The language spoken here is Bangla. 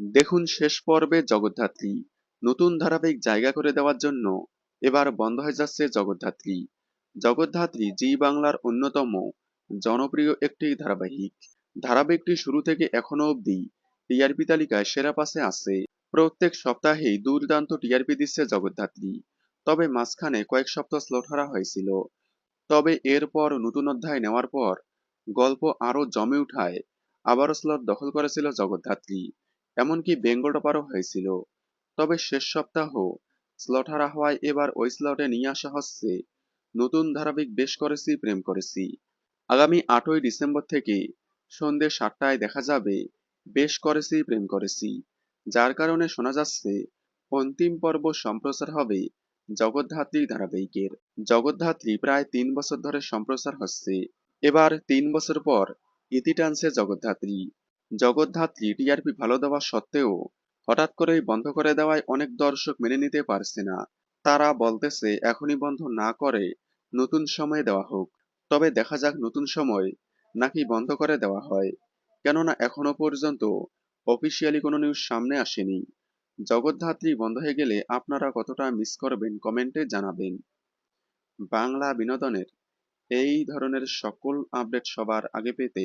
দেখুন শেষ পর্বে জগদ্ধাত্রী। নতুন ধারাবাহিক জায়গা করে দেওয়ার জন্য এবার বন্ধ হয়ে যাচ্ছে জগদ্ধাত্রী। জগদ্ধাত্রী জি বাংলার অন্যতম জনপ্রিয় একটি ধারাবাহিক। ধারাবাহিকটি শুরু থেকে এখনও অবধি টিআরপি তালিকায় সেরা পাশে আছে। প্রত্যেক সপ্তাহেই দুর্দান্ত টিআরপি দিচ্ছে জগদ্ধাত্রী। তবে মাঝখানে কয়েক সপ্তাহ স্লট হারা হয়েছিল। তবে এরপর নতুন অধ্যায় নেওয়ার পর গল্প আরও জমে উঠায়। আবারও স্লট দখল করেছিল জগদ্ধাত্রী। এমনকি বেঙ্গল হয়েছিল। তবে শেষ সপ্তাহ স্লট হারা হওয়ায় এবার ওই স্লটে নিয়ে আসা হচ্ছে। নতুন ধারাবাহিক বেশ করেছি, প্রেম করেছি। আগামী আটই ডিসেম্বর থেকে সন্ধ্যে সাতটায় দেখা যাবে, বেশ করেছি, প্রেম করেছি। যার কারণে শোনা যাচ্ছে, অন্তিম পর্ব সম্প্রচার হবে জগদ্ধাত্রী ধারাবাহিকের। জগদ্ধাত্রী প্রায় তিন বছর ধরে সম্প্রচার হচ্ছে। এবার তিন বছর পর ইতি টানছে জগদ্ধাত্রী। জগদ্ধাত্রী টিআরপি ভালো দেওয়া সত্ত্বেও হঠাৎ করেই বন্ধ করে দেওয়ায় অনেক দর্শক মেনে নিতে পারছে না। তারা বলতেছে, এখনই বন্ধ না করে নতুন সময় দেওয়া হোক। তবে দেখা যাক নতুন সময় নাকি বন্ধ করে দেওয়া হয়। কেননা এখনও পর্যন্ত অফিসিয়ালি কোনো নিউজ সামনে আসেনি। জগদ্ধাত্রী বন্ধ হয়ে গেলে আপনারা কতটা মিস করবেন কমেন্টে জানাবেন। বাংলা বিনোদনের এই ধরনের সকল আপডেট সবার আগে পেতে